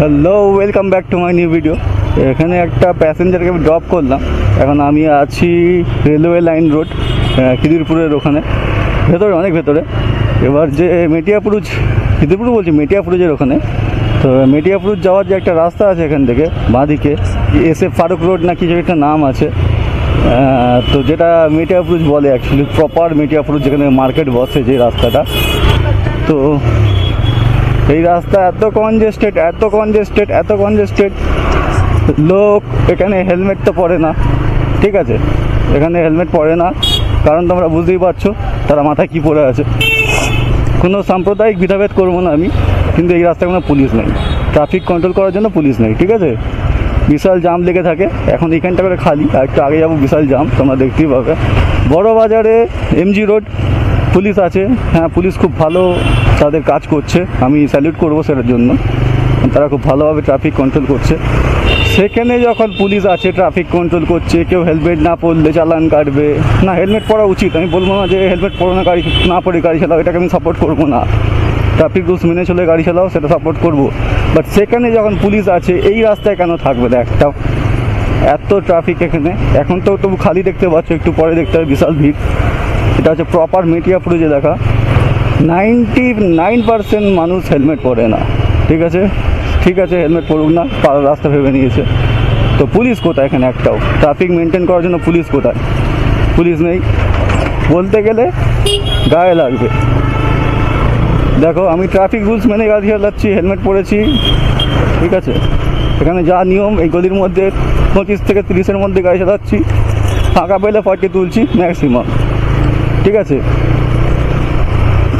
Hello welcome back to my new video এখানে একটা প্যাসেঞ্জারকে আমি ড্রপ করলাম। এখন আমি আছি রেলওয়ে লাইন রোড খিদিরপুরের ওখানে। ভেতরে, অনেক ভেতরে। এবার যে মেটিয়াপুরুজ, খিদিরপুর বলছি, মেটিয়াপুরুজের ওখানে। তো মেটিয়াপুরুজ যাওয়ার যে একটা রাস্তা আছে এখান থেকে, বাঁদিকে, এস এফ ফারুক রোড না কিছু একটা নাম আছে। তো যেটা মেটিয়াপুরুজ বলে অ্যাকচুয়ালি প্রপার মেটিয়াপুরুজ যেখানে মার্কেট বসে যে রাস্তাটা। তো এই রাস্তা এত কনজেস্টেড এত কনজেস্টেড এত কনজেস্টেড লোক, এখানে হেলমেট তো পরে না। ঠিক আছে? এখানে হেলমেট পরে না। কারণ তোমরা বুঝতেই পারছ, তারা মাথায় কী পরে আছে। কোনো সাম্প্রদায়িক ভেদাভেদ করব না আমি, কিন্তু এই রাস্তায় কোনো পুলিশ নেই। ট্রাফিক কন্ট্রোল করার জন্য পুলিশ নেই, ঠিক আছে? বিশাল জাম লেগে থাকে। এখন এখানটা করে খালি, আর একটু আগে যাব বিশাল জাম তোমরা দেখতেই পাবে। বড় বাজারে এমজি রোড পুলিশ আছে। হ্যাঁ পুলিশ খুব ভালো। তাদের কাজ করছে, আমি স্যালিউট করব সেটার জন্য। তারা খুব ভালোভাবে ট্রাফিক কন্ট্রোল করছে। সেখানে যখন পুলিশ আছে ট্রাফিক কন্ট্রোল করছে, কেউ হেলমেট না পরলে চালান কাটবে। না হেলমেট পরা উচিত, আমি বলব না যে হেলমেট পরো না, গাড়ি না পরে গাড়ি চালাও, এটাকে আমি সাপোর্ট করব না। ট্রাফিক রুলস মেনে চলে গাড়ি চালাও, সেটা সাপোর্ট করব। বাট সেখানে যখন পুলিশ আছে, এই রাস্তায় কেন থাকবে একটা? এত ট্রাফিক এখানে। এখন তো তবু খালি দেখতে পাচ্ছ, একটু পরে দেখতে হবে, বিশাল ভিড়। এটা হচ্ছে প্রপার মেটিয়াপুরে যে দেখা। নাইনটি নাইন পার্সেন্ট মানুষ হেলমেট পরে না। ঠিক আছে? ঠিক আছে, হেলমেট পরুক না পাড়ার রাস্তা ভেবে নিয়েছে। তো পুলিশ কোথায় এখানে একটাও? ট্রাফিক মেনটেন করার জন্য পুলিশ কোথায়? পুলিশ নেই। বলতে গেলে গায়ে লাগবে। দেখো, আমি ট্রাফিক রুলস মেনে গাড়ি চালাচ্ছি হেলমেট পরেছি। ঠিক আছে? এখানে যা নিয়ম, এই গলির মধ্যে পঁচিশ থেকে তিরিশের মধ্যে গাড়ি চালাচ্ছি। ফাঁকা পেলে ফর্টি তুলছি ম্যাক্সিমাম ঠিক আছে?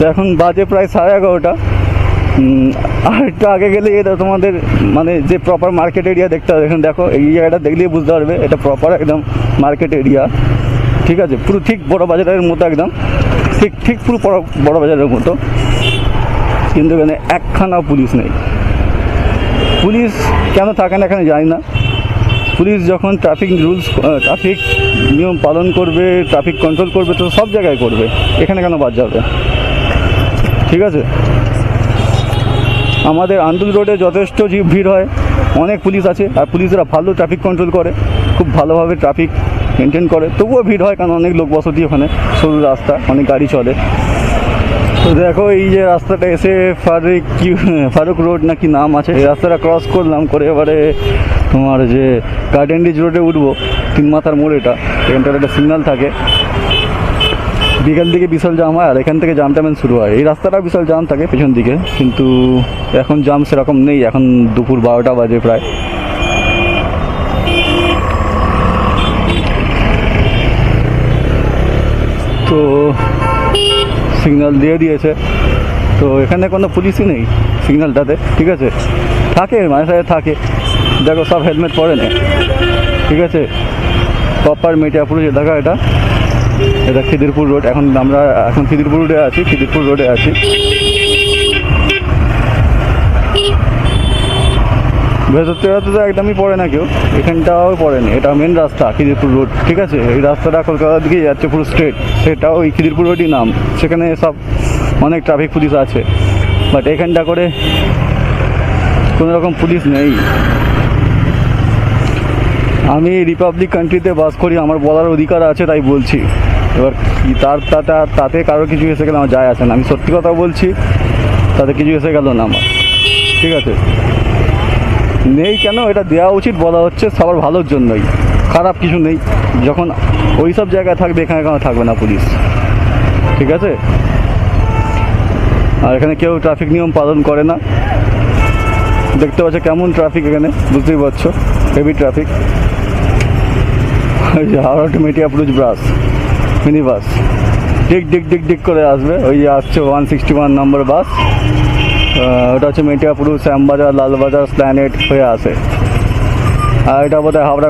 তো এখন বাজে প্রায় সাড়ে এগারোটা। আর একটু আগে গেলে এটা তোমাদের মানে যে প্রপার মার্কেট এরিয়া দেখতে হবে। এখানে দেখো, এই জায়গাটা দেখলেই বুঝতে পারবে, এটা প্রপার একদম মার্কেট এরিয়া ঠিক আছে, পুরো ঠিক বড় বাজারের মতো একদম। ঠিক ঠিক পুরো বড় বড় বাজারের মতো। কিন্তু এখানে একখানা পুলিশ নেই। পুলিশ কেন থাকে না এখানে জানি না। পুলিশ যখন ট্রাফিক রুলস ট্রাফিক নিয়ম পালন করবে ট্রাফিক কন্ট্রোল করবে, তো সব জায়গায় করবে। এখানে কেন বাদ যাবে? ঠিক আছে? আমাদের আন্দুল রোডে যথেষ্ট ভিড় হয়। অনেক পুলিশ আছে, আর পুলিশরা ভালো ট্রাফিক কন্ট্রোল করে, খুব ভালোভাবে ট্রাফিক মেনটেন করে। তবুও ভিড় হয় কারণ অনেক লোক বসতি ওখানে, সরু রাস্তা, অনেক গাড়ি চলে। তো দেখো এই যে রাস্তাটা এসে ফারুক কি, ফারুক রোড নাকি নাম আছে। এই রাস্তাটা ক্রস করলাম করে এবারে তোমার যে গার্ডেন রিচ রোডে উঠবো, তিন মাথার মোড় এটা। এখানটার একটা সিগনাল থাকে। বিকেল দিকে বিশাল জাম হয়, আর এখান থেকে জাম টামেন শুরু হয়। এই রাস্তাটা বিশাল জাম থাকে পেছন দিকে, কিন্তু এখন জাম সেরকম নেই, এখন দুপুর বারোটা বাজে প্রায়। তো সিগন্যাল দিয়ে দিয়েছে। তো এখানে কোনো পুলিশই নেই সিগন্যালটাতে, ঠিক আছে? থাকে, মাঝে সাঝে থাকে। দেখো, সব হেলমেট পরে না, ঠিক আছে? প্রপার যে দেখা এটা। এটা খিদিরপুর রোড। এখন আমরা, এখন খিদিরপুর রোডে আছি, খিদিরপুর রোডে আছি। ভেতর থেকে তো একদমই পড়ে না কেউ। এখানটাও পড়েনি। এটা মেন রাস্তা, খিদিরপুর রোড। ঠিক আছে? এই রাস্তাটা কলকাতার দিকে যাচ্ছে, পুরো স্ট্রেট সেটাও ওই খিদিরপুর রোডই নাম। সেখানে সব অনেক ট্রাফিক পুলিশ আছে। বাট এখানটা করে কোনো রকম পুলিশ নেই। আমি রিপাবলিক কান্ট্রিতে বাস করি, আমার বলার অধিকার আছে, তাই বলছি। এবার কি তার তাতে তাতে কারও কিছু এসে গেলে, আমার যায় আসে না। আমি সত্যি কথা বলছি, তাতে কিছু এসে গেল না আমার। ঠিক আছে? নেই কেন? এটা দেওয়া উচিত, বলা হচ্ছে সবার ভালোর জন্যই। খারাপ কিছু নেই। যখন ওই সব জায়গায় থাকবে, এখানে কেন থাকবে না পুলিশ? ঠিক আছে? আর এখানে কেউ ট্রাফিক নিয়ম পালন করে না। দেখতে পাচ্ছ কেমন ট্রাফিক এখানে, বুঝতেই পারছ? Heavy traffic Howrah to Metiabruz bus mini bus ডিক ডিক ডিক ডিক করে আসবে। ওই আসছে one sixty one number bus ওটা হচ্ছে মেটিয়াপুরুজ শ্যামবাজার, লালবাজার প্ল্যানেট হয়ে আসে। আর এটা বোধ হয় হাওড়া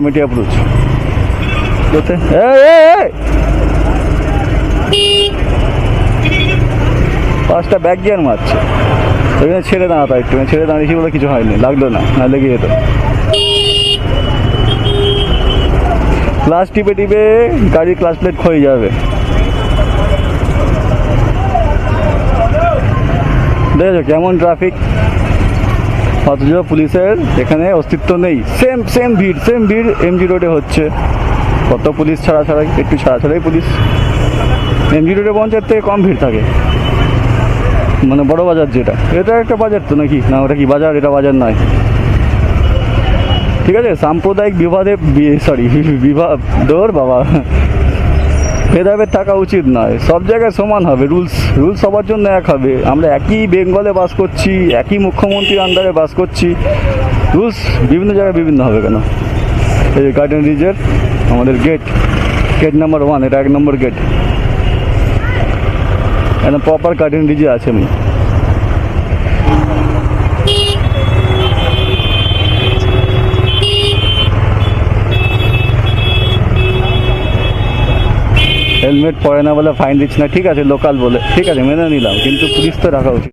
এই! পাঁচটা ব্যাগ গিয়ার মারছে। ওইখানে ছেড়ে দাঁড়াতো একটু। ছেড়ে দাঁড়িয়েছি বলে কিছু হয়নি। লাগল না না লেগে যেত। ক্লাস টিপে টিপে গাড়ির ক্লাস প্লেট ক্ষয়ে যাবে। দেখেছ কেমন ট্রাফিক অথচ পুলিশের এখানে অস্তিত্ব নেই। সেম সেম ভিড় সেম ভিড় এমজি রোডে হচ্ছে। কত পুলিশ ছাড়া ছাড়াই একটু ছাড়া ছাড়াই পুলিশ। এমজি রোডে পঞ্চায়েত থেকে কম ভিড় থাকে। মানে বড় বাজার যেটা। এটা একটা বাজার তো নাকি? না, ওটা কি বাজার? এটা বাজার নয়। ঠিক আছে? সাম্প্রদায়িক বিবাদে সরি বিবাদ দৌড় বাবা। ভেদাভেদ থাকা উচিত নয়। সব জায়গায় সমান হবে। রুলস রুলস সবার জন্য এক হবে। আমরা একই বেঙ্গলে বাস করছি, একই মুখ্যমন্ত্রীর আন্ডারে বাস করছি। রুলস বিভিন্ন জায়গায় বিভিন্ন হবে কেন? এই যে গার্ডেন রিজের আমাদের গেট গেট নাম্বার ওয়ান এটা এক নম্বর গেট একদম প্রপার গার্ডেন রিজে আছে আমি হেলমেট পরে না বলে ফাইন দিচ্ছি না। ঠিক আছে লোকাল বলে। ঠিক আছে, মেনে নিলাম, কিন্তু পুলিশ তো রাখা উচিত।